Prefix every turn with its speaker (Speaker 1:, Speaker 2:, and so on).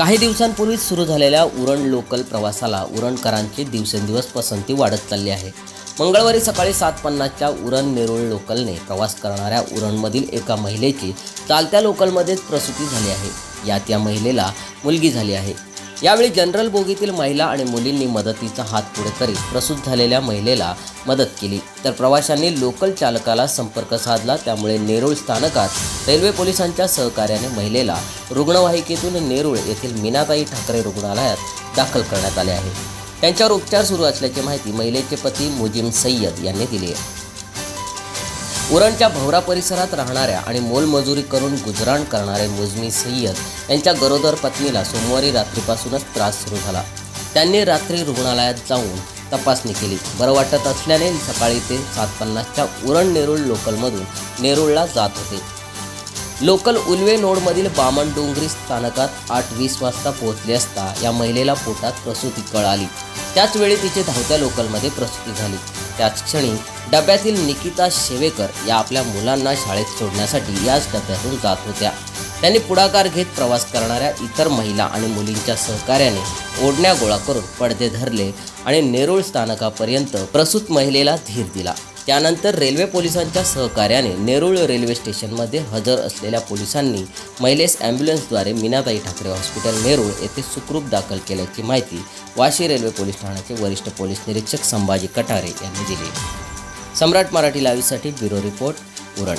Speaker 1: काही दिवसांपूर्वीच सुरू झालेल्या उरण लोकल प्रवासाला उरणकरांची दिवसेंदिवस पसंती वाढत चालली आहे. मंगळवारी सकाळी सात पन्नासच्या उरण नेरुळ लोकलने प्रवास करणाऱ्या उरणमधील एका महिलेची चालत्या लोकलमध्येच प्रसूती झाली आहे. यात या महिलेला मुलगी झाली आहे. यावेळी जनरल बोगीतील महिला आणि मुलींनी मदतीचा हात पुढे करीत प्रसूत झालेल्या महिलेला मदत केली. तर प्रवाशांनी लोकल चालकाला संपर्क साधला. त्यामुळे नेरूळ स्थानकात रेल्वे पोलिसांच्या सहकार्याने महिलेला रुग्णवाहिकेतून नेरूळ येथील मीनाताई ठाकरे रुग्णालयात दाखल करण्यात आले आहे. त्यांच्यावर उपचार सुरू असल्याची माहिती महिलेचे पती मुजीम सय्यद यांनी दिली आहे. उरणच्या भवरा परिसरात राहणाऱ्या आणि मोलमजुरी करून गुजराण करणारे मुजमी सय्यद यांच्या गरोदर पत्नीला सोमवारी रात्रीपासूनच त्रास सुरू झाला. त्यांनी रात्री रुग्णालयात जाऊन तपासणी केली. बरं वाटत असल्याने सकाळी ते सात पन्नासच्या उरण नेरूळ लोकलमधून नेरूळला जात होते. लोकल उल्वे नोडमधील बामण डोंगरी स्थानकात आठ वीस वाजता पोहोचले असता या महिलेला पोटात प्रसूती कळ आली त्याचवेळी तिचे धावत्या लोकलमध्ये प्रसूती झाली. त्याच क्षणी डब्यातील निकिता शेवेकर या आपल्या मुलांना शाळेत सोडण्यासाठी याच डब्यातून जात होत्या. त्यांनी पुढाकार घेत प्रवास करणाऱ्या इतर महिला आणि मुलींच्या सहकार्याने ओढण्या गोळा करून पडदे धरले आणि नेरूळ स्थानकापर्यंत प्रसूत महिलेला धीर दिला. त्यानंतर रेल्वे पोलिसांच्या सहकार्याने नेरूळ रेल्वे स्टेशनमध्ये हजर असलेल्या पोलिसांनी महिलेस ॲम्ब्युलन्सद्वारे मीनाताई ठाकरे हॉस्पिटल नेरुळ येथे सुखरूप दाखल केल्याची माहिती वाशी रेल्वे पोलीस ठाण्याचे वरिष्ठ पोलीस निरीक्षक संभाजी कटारे यांनी दिली. सम्राट मराठी लावीसाठी ब्युरो रिपोर्ट उरण.